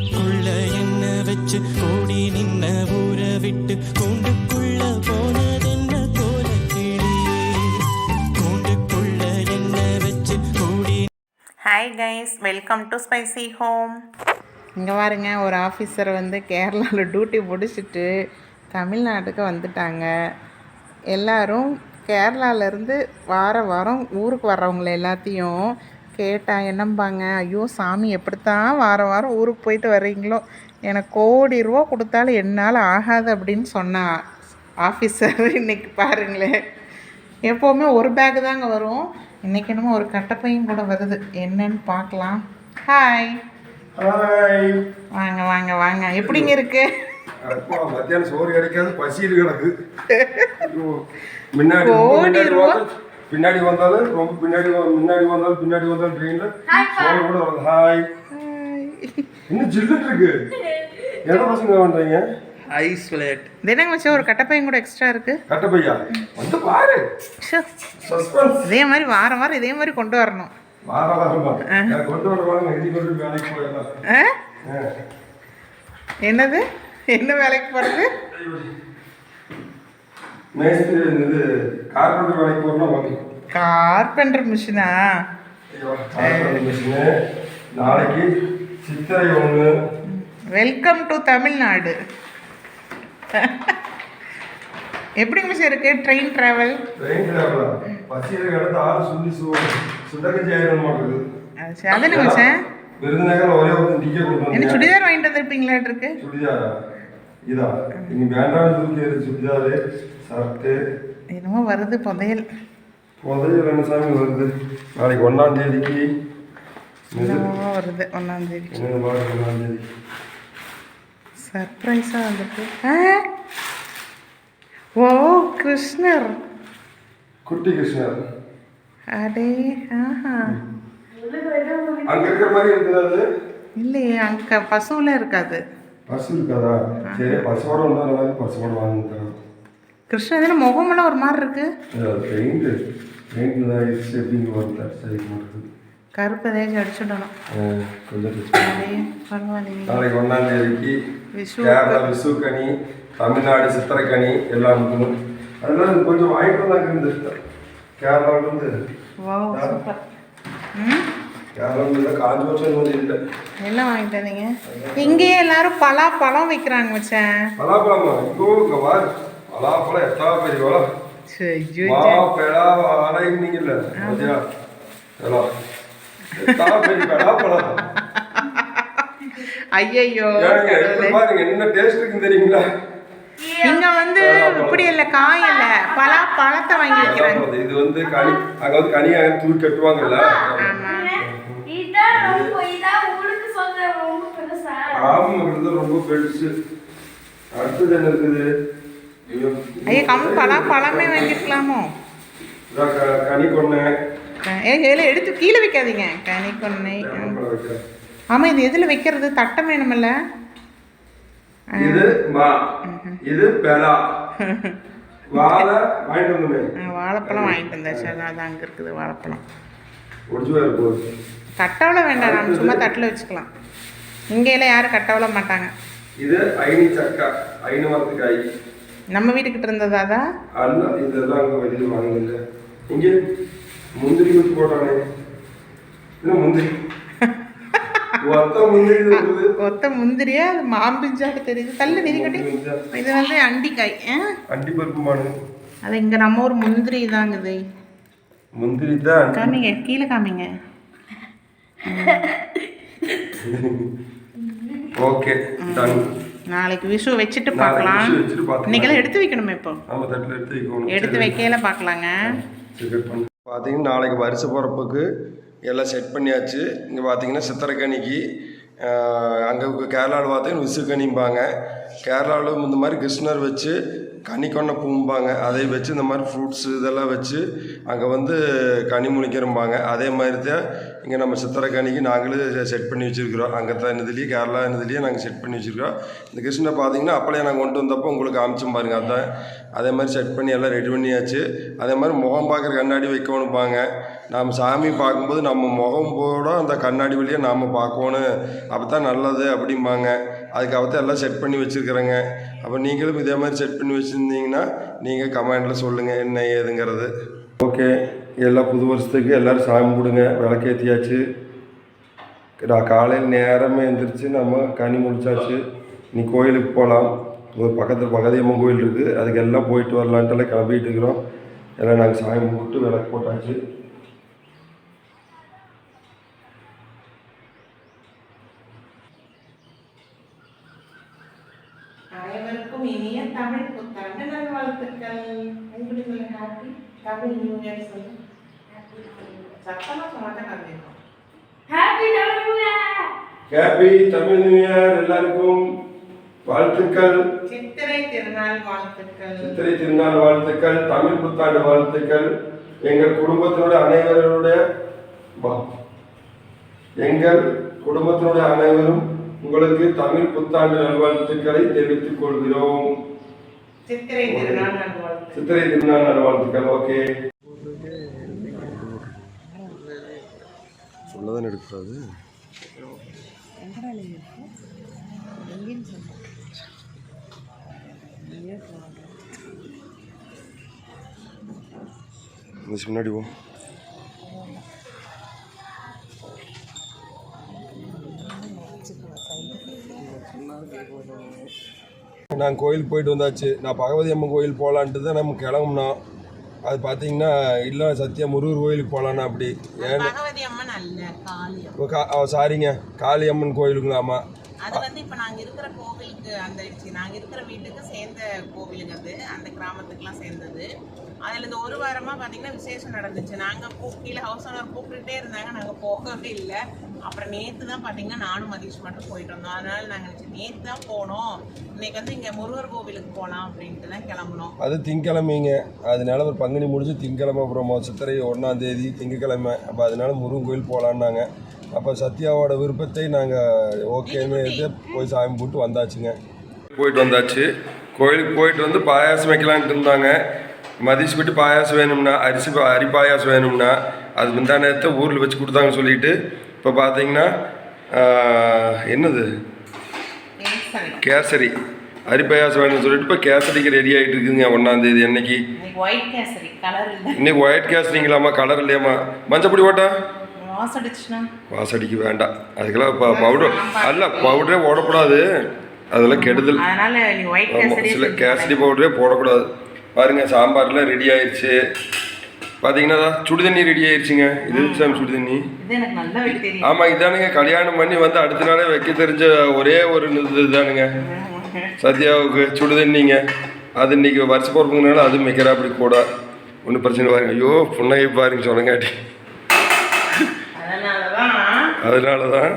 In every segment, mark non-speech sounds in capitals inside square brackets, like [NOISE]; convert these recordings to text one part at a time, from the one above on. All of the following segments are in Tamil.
கூண்டுக்குள்ள என்ன வச்சு கோடி நின்ன ஊற விட்டு கூண்டுக்குள்ள போனதென்ன கோலக்கிளி கூண்டுக்குள்ள என்ன வச்சு கோடி hi guys welcome to spicy home இங்கே பாருங்க ஒரு ஆஃபீஸர் வந்து கேரளாவில் டியூட்டி முடிச்சுட்டு தமிழ்நாட்டுக்கு வந்துட்டாங்க. எல்லாரும் கேரளாலேருந்து வார வாரம் ஊருக்கு வர்றவங்கள எல்லாத்தையும் கேட்டால் என்னம்பாங்க? ஐயோ சாமி எப்படித்தான் வாரம் வாரம் ஊருக்கு போயிட்டு வர்றீங்களோ? எனக்கு கோடி ரூபா கொடுத்தாலும் என்னால் ஆகாது அப்படின்னு சொன்னா ஆஃபீஸர் இன்னைக்கு பாருங்களேன். எப்போவுமே ஒரு பேக் தாங்க வரும். இன்னைக்கு என்னமோ ஒரு கட்டப்பையும் கூட வருது. என்னன்னு பார்க்கலாம். ஹாய் ஹாய் வாங்க வாங்க வாங்க. எப்படிங்க இருக்கு? மத்தியானம் சோறு கிடைக்காது பசியில் கிடக்கு ஐயோ, முன்னாடி பின்னாடி வந்தாலும் ரொம்ப பின்னாடி முன்னாடி வந்தாலும் பின்னாடி வந்தாலும் ட்ரெயின்ல சோறு கூட வருது. ஹாய் இன்னும் ஜில்லுட்டு இருக்கு. என்ன பசங்க பண்றீங்க? ஐஸ் விளையாட்டு. தினங்க வச்சு ஒரு கட்டப்பையும் கூட எக்ஸ்ட்ரா இருக்கு? கட்ட பையா வந்து பாரு. சஸ்பென்ஸ் இதே மாதிரி வாரம் வாரம் இதே மாதிரி கொண்டு வரணும். வார வாரமா நான் கொண்டு வர வாங்க எழுதி கொண்டு வேலைக்கு போயிடலாம். என்னது? என்ன வேலைக்கு போகிறது மேஸ்திரி இது கார்பெண்டர் வேலைக்கு போறோம்னா வாங்க. கார்பெண்டர் மிஷினா? மிஷினு. நாளைக்கு சித்திரை ஒன்று வெல்கம் டு தமிழ்நாடு. எப்படிங்க மிஷன் இருக்கு? ட்ரெயின் ட்ராவல் ட்ரெயின் டிராவலா பசியில் கிடந்து ஆள் சுண்டி சு சுண்டக்கஞ்சி ஆயிரம் அது மிஷன் விருதுநகர் ஒரே ஒரு டிக்கெட் வந்தேன் சுடிதார் வாங்கிட்டு வந்திருப்பீங்களாட்டு இருக்கு சுடிதாரா? இதா இனி வேண்டாம் தூக்கி எடு சுடிதாரு ஷர்ட்டு என்னமோ வருது புதையல். புதைய ரெண்டு சாமி வருது. நாளைக்கு ஒன்றாம் தேதிக்கு. என்னமோ வருது ஒன்றாம் தேதி. ஒன்றாம் தேதி. சர்ப்ரைஸாக வந்துருக்கு? ஓ கிருஷ்ணர். குட்டி கிருஷ்ணர். அடே ஆஹா. அங்கே இருக்கிற மாதிரி இருக்குது அது? இல்லையே அங்கே பசுவில் இருக்காது. பசு இருக்காதா? சரி பசுவோட வந்தால் நல்லா பசுவோட வாங்கி தரோம் கிருஷ்ணர் தானே முகமெல்லாம் ஒரு மாதிரி இருக்கு. பெயிண்ட் பெயிண்ட் தான் இருக்கு எப்படிங்க வருது சரி மாட்டுது. கருப்பு தேய்ச்சி அடிச்சுடணும். நாளைக்கு ஒன்றாம் தேதிக்கு கேரளா விசுக்கனி தமிழ்நாடு சித்திரைக்கனி எல்லாம் இருக்கணும் அதெல்லாம் கொஞ்சம் வாங்கிட்டு வந்தாங்க இருந்து கேரளாவிலேருந்து. எல்லாம் வாங்கிட்டு வந்தீங்க? இங்கேயே எல்லாரும் பலா பழம் விற்கிறாங்க மச்சான். பலாப்பழமா? இப்போ இங்கே வா பலாப்பழம் எத்தா பெரிய பழம். ஐயோ மா பெடா எத்தா பெரிய பலாப்பழம். ஐயையோ ஏங்க எப்படி பாருங்க என்ன டேஸ்ட் இருக்குன்னு தெரியுங்களா? இங்க வந்து இப்படி இல்ல காய் இல்ல பலா பழத்தை வாங்கி வைக்கிறாங்க பலாப்பழம். இது வந்து கனி அங்க வந்து கனியாக தூக்கி கட்டுவாங்கல்ல? ஆமா இதான் ரொம்ப பெருசா. அடுத்தது என்ன இருக்குது? ஐயோ. கம் பலா பழமே வாங்கிருக்கலாமோ? கனி கொன்னை ஏ ஏல எடுத்து கீழே வைக்காதீங்க. கனி கொன்னை பழம் வைக்கிறேன். ஆமா இது எதுல வைக்கிறது? தட்டம் வேணுமில்ல. இது மா. இது பெலா. வாழை வாங்கிட்டு வாழைப்பழம் வாங்கிட்டு வந்தாச்சு. அதான் அங்க இருக்குது வாழைப்பழம். கட்டவளை வேண்டாம் நம்ம சும்மா தட்டில் வச்சுக்கலாம். இங்கேயெல்லாம் யாரும் கட்டவள மாட்டாங்க. இது ஐனி சக்கா ஐனு மரத்துக்காய். நம்ம வீட்டுக்கிட்ட இருந்ததா தான் அல்ல இதெல்லாம் அங்கே வெளியில் வாங்குங்க இங்கே முந்திரி குச்சி போட்டானே. இது முந்திரி? [LAUGHS] ஒத்த முந்திரி ஒத்த முந்திரியா? அது மாம்பிஞ்சாட்டு தெரியுது. தள்ளு நிதி கட்டி இது வந்து அண்டிக்காய்? அண்டி பருப்பு மாடு அது இங்க நம்ம ஒரு முந்திரி தாங்குது. முந்திரி தான் காமிங்க கீழே காமிங்க. [LAUGHS] ஓகே டன் நாளைக்கு விஷு வச்சுட்டு பார்க்கலாம். இன்னைக்கெல்லாம் எடுத்து வைக்கணுமே இப்போ. எடுத்து வைக்கணும். எடுத்து வைக்கையில பார்க்கலாங்க. பார்த்தீங்கன்னா நாளைக்கு வருஷ பிறப்புக்கு எல்லாம் செட் பண்ணியாச்சு. இங்கே பார்த்தீங்கன்னா சித்திரக்கனிக்கு அங்கே கேரளாவில் பார்த்தீங்கன்னா விசுக்கனிம்பாங்க. கேரளாவில் இந்த மாதிரி கிருஷ்ணர் வச்சு கனிக்கொன்ன பூம்பாங்க. அதை வச்சு இந்த மாதிரி ஃப்ரூட்ஸ் இதெல்லாம் வச்சு அங்கே வந்து கனி முழிக்கிறம்பாங்க அதே மாதிரி தான் இங்கே நம்ம சித்திரை கனிக்கு நாங்களே செட் பண்ணி வச்சுருக்குறோம். அங்கே தான் இதுலேயே கேரளா இதுலேயே நாங்கள் செட் பண்ணி வச்சுருக்கோம் இந்த கிருஷ்ணனை பார்த்தீங்கன்னா அப்போலையே நாங்கள் கொண்டு வந்தப்போ உங்களுக்கு காமிச்சோம் பாருங்க. அதான் அதே மாதிரி செட் பண்ணி எல்லாம் ரெடி பண்ணியாச்சு. அதே மாதிரி முகம் பார்க்குற கண்ணாடி வைக்கணும்பாங்க. நாம் சாமி பார்க்கும்போது நம்ம முகம் போட அந்த கண்ணாடி வழியாக நாம் பார்க்கணும். அப்போ தான் நல்லது அப்படிம்பாங்க. அதுக்காகத்தான் எல்லாம் செட் பண்ணி வச்சுருக்குறேங்க. அப்போ நீங்களும் இதே மாதிரி செட் பண்ணி வச்சுருந்தீங்கன்னா நீங்கள் கமெண்டில் சொல்லுங்கள் என்ன ஏதுங்கிறது. ஓகே எல்லா புது வருஷத்துக்கு எல்லோரும் சாமி கும்பிடுங்க. விளக்கேற்றியாச்சு நான் காலையில் நேரமே எழுந்திரிச்சு நம்ம கனி முடிச்சாச்சு. நீ கோயிலுக்கு போகலாம் ஒரு பக்கத்தில் பகதியம்மன் கோயில் இருக்குது அதுக்கு எல்லாம் போயிட்டு வரலான்ட்டு எல்லாம் கிளம்பிட்டு இருக்கிறோம். எல்லாம் நாங்கள் சாமி கும்பிட்டு விளக்கு போட்டாச்சு அனைவருக்கும் இனிய தமிழ் புத்தாண்டு நல்வாழ்த்துக்கள் உங்களுக்கு ஹாப்பி தமிழ் நியூ இயர் சொல்லு சத்தமாக சொன்னாதான் கண்டிப்போம் happy Tamil happy Tamil new year எல்லாருக்கும். வாழ்த்துக்கள். சித்திரை திருநாள் வாழ்த்துக்கள். சித்திரை திருநாள் வாழ்த்துக்கள் தமிழ் புத்தாண்டு வாழ்த்துக்கள். எங்கள் குடும்பத்தினுடைய அனைவருடைய வா- எங்கள் குடும்பத்தினுடைய அனைவரும் உங்களுக்கு தமிழ் புத்தாண்டு நல்வாழ்த்துக்களை தெரிவித்துக் கொள்கிறோம். சித்திரை திருநாள் நல்வாழ்த்துக்கள். ஓகே. சொல்லதான் எடுக்கிறாது? முன்னாடி போ. நாங்கள் கோயிலுக்கு போயிட்டு வந்தாச்சு. நான் பகவதி அம்மன் கோயில் போகலான்ட்டு தான் நம்ம கிளம்புனோம். அது பார்த்தீங்கன்னா இல்லை சத்யா முருகர் கோயிலுக்கு போகலான்னா அப்படி. ஏன்னு? கா- சாரிங்க காளி அம்மன் கோயிலுங்களாமா அது வந்து இப்ப நாங்க இருக்கிற கோவிலுக்கு அந்த சி- நாங்க இருக்கிற வீட்டுக்கு சேர்ந்த கோவிலுங்க அது அந்த கிராமத்துக்குலாம் சேர்ந்தது. அதுல இந்த ஒரு வாரமா பாத்தீங்கன்னா விசேஷம் நடந்துச்சு. நாங்க கூ- கீழே ஹவுஸ் ஓனர் கூப்பிட்டுட்டே இருந்தாங்க. நாங்க போகவே இல்லை. அப்புறம் நேத்து தான் பாத்தீங்கன்னா நானும் மதிஷ் மட்டும் போயிட்டு வந்தோம். அதனால நாங்க நினைச்சோம் நேத்து தான் போனோம். இன்னைக்கு வந்து இங்க முருகர் கோவிலுக்கு போலாம் அப்படின்ட்டு தான் கிளம்புனோம். அது திங்கக்கிழமைங்க. அதனால ஒரு பங்குனி முடிஞ்சு திங்கக்கிழமை அப்புறம் சித்திரை ஒன்றாம் தேதி திங்கக்கிழமை. அப்போ அதனால முருகன் கோயில் போகலான்னாங்க அப்போ சத்யாவோட விருப்பத்தை நாங்கள் ஓகேன்னு போய் சாமி போட்டு வந்தாச்சுங்க. போயிட்டு வந்தாச்சு. கோயிலுக்கு போயிட்டு வந்து பாயாசம் வைக்கலான்ட்டு இருந்தாங்க. மதிச்சு விட்டு பாயாசம் வேணும்னா அரிசி அரி பாயாசம் வேணும்னா அது முந்தா நேரத்தை ஊரில் வச்சு கொடுத்தாங்கன்னு சொல்லிட்டு இப்போ பார்த்தீங்கன்னா என்னது? கேசரி. அரி பாயாசம் வேணும்னு சொல்லிட்டு இப்போ கேசரிக்கு ரெடி ஆகிட்டு இருக்குதுங்க ஒன்றாந்தேதி அன்னைக்கு. இன்னைக்கு ஒயிட் கேசரிங்களாம்மா கலர் இல்லையாம்மா மஞ்சப்பொடி வாசடிச்சுனா வாசடிக்கு வேண்டாம். அதுக்கெல்லாம் இப்போ பவுடர் அல்ல பவுடரே போடக்கூடாது அதெல்லாம் கெடுதல். சில கேசரி பவுடரே போடக்கூடாது. பாருங்க சாம்பார்லாம் ரெடி ஆயிடுச்சு பார்த்தீங்கன்னா சுடு தண்ணி ரெடி ஆயிடுச்சுங்க இது சாமி சுடு தண்ணி. இது எனக்கு நல்லா வைக்க தெரியும் ஆமாம் இதானுங்க கல்யாணம் பண்ணி வந்து அடுத்த நாளே வைக்க தெரிஞ்ச ஒரே ஒரு இது தானுங்க. சத்யாவுக்கு சுடு தண்ணிங்க. அது இன்னைக்கு வருஷ பிறப்புங்கனால அதுவும் வைக்கிறா அப்படி கூட. ஒன்றும் பிரச்சனை பாருங்க. ஐயோ புன்னகை பாருங்க சொன்னங்காட்டி அதனாலதான் அதனால தான் சுடு தண்ணியா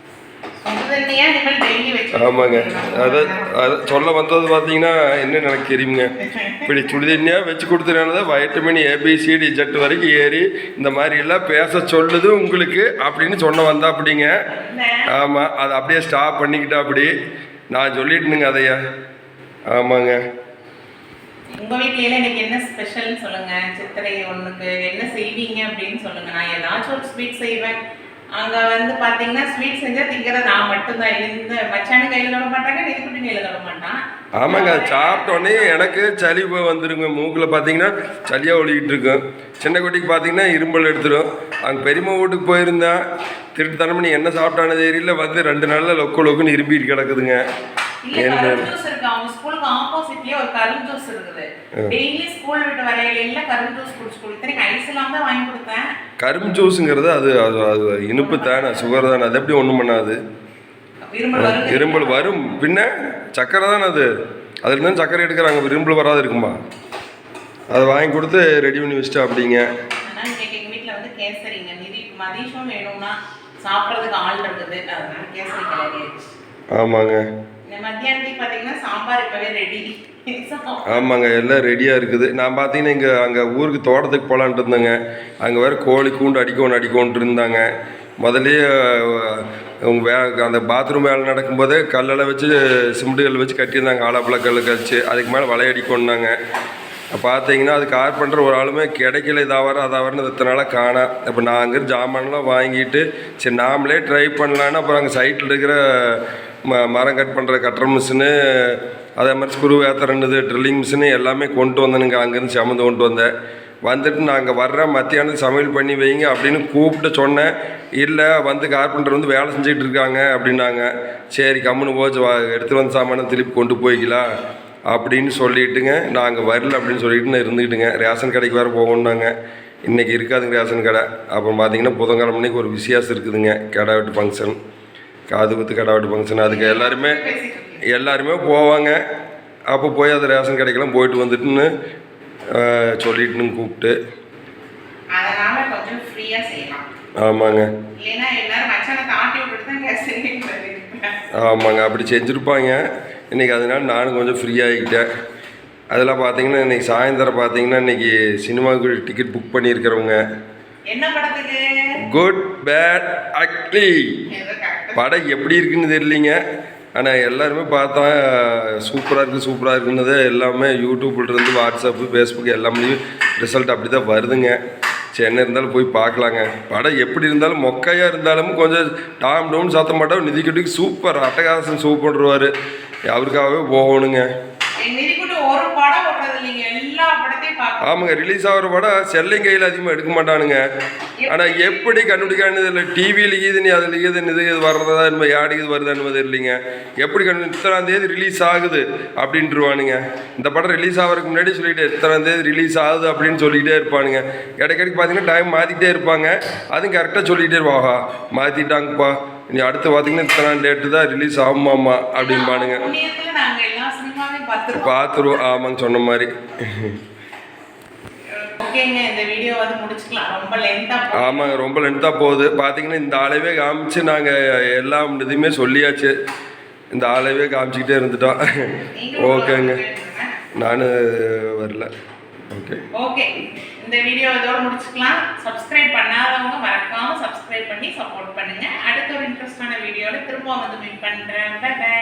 இனிமேல் டெய்லி வச்சு ஆமாங்க. அதை அதை சொல்ல வந்தது பார்த்தீங்கன்னா என்ன எனக்கு தெரியுங்க இப்படி சுடுதண்ணியாக வச்சு கொடுத்தனால தான் வைட்டமின் ஏபிசிடி ஜெட் வரைக்கும் ஏறி இந்த மாதிரி எல்லாம் பேச சொல்லுது உங்களுக்கு அப்படின்னு சொன்ன வந்தா அப்படிங்க ஆமாம் அதை அப்படியே ஸ்டாப் பண்ணிக்கிட்டா அப்படி நான் சொல்லிட்டுனுங்க அதையா. ஆமாங்க. உங்க வீட்ல எல்லாம் இன்னைக்கு என்ன ஸ்பெஷல்னு சொல்லுங்க. சித்திரை ஒண்ணுக்கு என்ன செய்வீங்க அப்படின்னு சொல்லுங்க. நான் ஏதாச்சும் ஒரு ஸ்வீட் செய்வேன். அங்கே வந்து பார்த்தீங்கன்னா ஸ்வீட் செஞ்சால் திங்கிறது நான் மட்டும்தான் இருந்து மச்சானு கையில் தொட மாட்டாங்க நெருக்குட்டி கையில் தொட மாட்டான். ஆமாங்க சாப்பிட்டோன்னே எனக்கு சளி போய் வந்துருங்க. மூக்கில் பார்த்தீங்கன்னா சளியாக ஒழிக்கிட்டு இருக்கும் சின்ன குட்டிக்கு பார்த்தீங்கன்னா இரும்பல் எடுத்துடும் அங்கே பெரியம்மா வீட்டுக்கு போயிருந்தேன் திருட்டுத்தனம் பண்ணி என்ன சாப்பிட்டானது தெரியல. வந்து ரெண்டு நாளில் லொக்கு லொக்குன்னு இரும்பிட்டு கிடக்குதுங்க. ஜூஸ் இருக்கு. அவங்க ஸ்கூலுக்கு ஆப்போசிட்லயே ஒரு கரும் ஜூஸ் இருக்குது. டெய்லி ஸ்கூல் விட்டு வரையில எல்லாம் கரும் ஜூஸ் குடிச்சு கொடுத்தேன் ஐஸ் இல்லாம தான் வாங்கி கொடுத்தேன். கரும்பு ஜூஸுங்கிறது அது அது இனிப்பு தானே சுகர் தானே. அது எப்படி ஒன்றும் பண்ணாது? இரும்பல் வரும். பின்ன சக்கரை தானே அது. அதில் தான் சக்கரை எடுக்கிறாங்க. இரும்பல் வராது இருக்குமா? அதை வாங்கி கொடுத்து ரெடி பண்ணி வச்சுட்டா அப்படிங்க. வந்து கேசரிங்க. வேணும்னா சாப்பிட்றதுக்கு ஆள் இருக்குது. கேசரி கிளறி ஆமாங்க. ஆமாங்க எல்லாம் ரெடியாக இருக்குது. நான் பார்த்தீங்கன்னா இங்கே அங்கே ஊருக்கு தோட்டத்துக்கு போகலான்ட்டு இருந்தேங்க. அங்கே வேறு கோழி கூண்டு அடிக்கணும் அடிக்கணுன்ட்டு இருந்தாங்க. முதல்லையே அவங்க வே அந்த பாத்ரூம் வேலை நடக்கும்போதே கல்லெல்லாம் வச்சு சிமெண்ட்டுகள் வச்சு கட்டியிருந்தாங்க. ஆலாப்பழ கல் கழிச்சு அதுக்கு மேலே வலை அடிக்கணுன்னாங்க பார்த்தீங்கன்னா அது கார்பெண்டர் ஒரு ஆளுமே கிடைக்கல. இதாவார அதாவரன்னு இத்தனால நாளாக காணா. இப்போ நான் அங்கே ஜாமான்லாம் வாங்கிட்டு சரி நாமளே ட்ரை பண்ணலான்னு அப்புறம் அங்கே சைட்டில் இருக்கிற ம மரம் கட் பண்ணுற கட்டர் மிஷினு அதே மாதிரி ஸ்க்ரூ ஏற்றுறது ட்ரில்லிங் மிஷினு எல்லாமே கொண்டு வந்தேனுங்க. அங்கேருந்து சமந்து கொண்டு வந்தேன். வந்துட்டு நாங்கள் வர்ற வர்றேன் மத்தியானம் சமையல் பண்ணி வைங்க அப்படின்னு கூப்பிட்டு சொன்னேன். இல்லை வந்து கார்பெண்டர் வந்து வேலை செஞ்சுட்டு இருக்காங்க அப்படின்னாங்க. சரி கம்முன்னு போச்சு வா எடுத்துகிட்டு வந்து சாமானை திருப்பி கொண்டு போய்க்கலாம் அப்படின்னு சொல்லிட்டுங்க. நாங்கள் வரல அப்படின்னு சொல்லிட்டு நான் இருந்துக்கிட்டுங்க ரேஷன் கடைக்கு வேறு போகணுன்னாங்க இன்றைக்கி இருக்காதுங்க ரேஷன் கடை. அப்புறம் பார்த்தீங்கன்னா புதன்கிழமை அன்னைக்கு ஒரு விசேஷம் இருக்குதுங்க. கடை வெட்டு ஃபங்க்ஷன் காது குத்து கடை வெட்டு ஃபங்க்ஷன் அதுக்கு எல்லாருமே எல்லாருமே போவாங்க. அப்போ போய் அது ரேஷன் கடைக்கெல்லாம் போயிட்டு வந்துட்டுன்னு சொல்லிட்டுன்னு கூப்பிட்டு. ஆமாங்க. ஆமாங்க அப்படி செஞ்சுருப்பாங்க. இன்றைக்கி அதனால நானும் கொஞ்சம் ஃப்ரீ ஆகிக்கிட்டேன் அதெல்லாம் பார்த்தீங்கன்னா இன்றைக்கி சாயந்தரம் பார்த்தீங்கன்னா இன்றைக்கி சினிமாவுக்கு டிக்கெட் புக் பண்ணியிருக்கிறவங்க. என்ன படத்துக்கு? குட் பேட் அக்லி படம் எப்படி இருக்குன்னு தெரியலிங்க. ஆனால் எல்லாருமே பார்த்தா சூப்பராக இருக்குது சூப்பராக இருக்குன்னு எல்லாமே யூடியூப்லேருந்து வாட்ஸ்அப்பு ஃபேஸ்புக் எல்லாமே ரிசல்ட் அப்படி தான் வருதுங்க. சரி என்ன இருந்தாலும் போய் பார்க்கலாங்க. படம் எப்படி இருந்தாலும் மொக்கையாக இருந்தாலும் கொஞ்சம் டாம் டவுன் சத்தம் மாட்டோம் நிதிக்கட்டிக்கு சூப்பர் அட்டகாசம் சூப்பர்வார் அவருக்காகவே போகணுங்க எங்க நிதிக்குட்டி ஒரு படம் ஓடுறது இல்லைங்க எல்லா படத்தையும் பார்க்கணும் ஆமாங்க ரிலீஸ் ஆகிற படம் செல்லையும் கையில் அதிகமாக எடுக்க மாட்டானுங்க. ஆனால் எப்படி கண்டுபிடிக்கானது இல்லை டிவியில் இதுன்னு அதில் இதுன்னு இது இது வர்றதா என்ன யாடு இது வருதா என்பது இல்லைங்க எப்படி கண்டு இத்தனாம் தேதி ரிலீஸ் ஆகுது அப்படின்ட்டுருவானுங்க. இந்த படம் ரிலீஸ் ஆகிறதுக்கு முன்னாடி சொல்லிட்டு இத்தனாம் தேதி ரிலீஸ் ஆகுது அப்படின்னு சொல்லிக்கிட்டே இருப்பானுங்க. இடைக்கிடைக்கு பார்த்தீங்கன்னா டைம் மாற்றிக்கிட்டே இருப்பாங்க. அதுவும் கரெக்டாக சொல்லிக்கிட்டே இருப்பாங்க. மாற்றிட்டாங்கப்பா நீ அடுத்து பார்த்தீங்கன்னா இத்தனாம் டேட்டு தான் ரிலீஸ் ஆகுமாம்மா அப்படிம்பானுங்க. பார்த்துருவோம். ஆமாங்க சொன்ன மாதிரி. ஓகேங்க இந்த வீடியோ வந்து முடிச்சுக்கலாம். ரொம்ப லென்த்தா ஆமாங்க ரொம்ப லென்த்தாக போகுது. பார்த்தீங்கன்னா இந்த ஆளவே காமிச்சு நாங்கள் எல்லா இதுவுமே சொல்லியாச்சு. இந்த ஆளவே காமிச்சிக்கிட்டே இருந்துட்டோம். ஓகேங்க. நான் வரல. ஓகே. ஓகே. இந்த வீடியோ இதோட முடிச்சுக்கலாம். சப்ஸ்கிரைப் பண்ணாதவங்க மறக்காம சப்ஸ்கிரைப் பண்ணி சப்போர்ட் பண்ணுங்க. அடுத்த ஒரு இன்ட்ரெஸ்டான வீடியோல திரும்ப வந்து மீட் பண்றேன். பை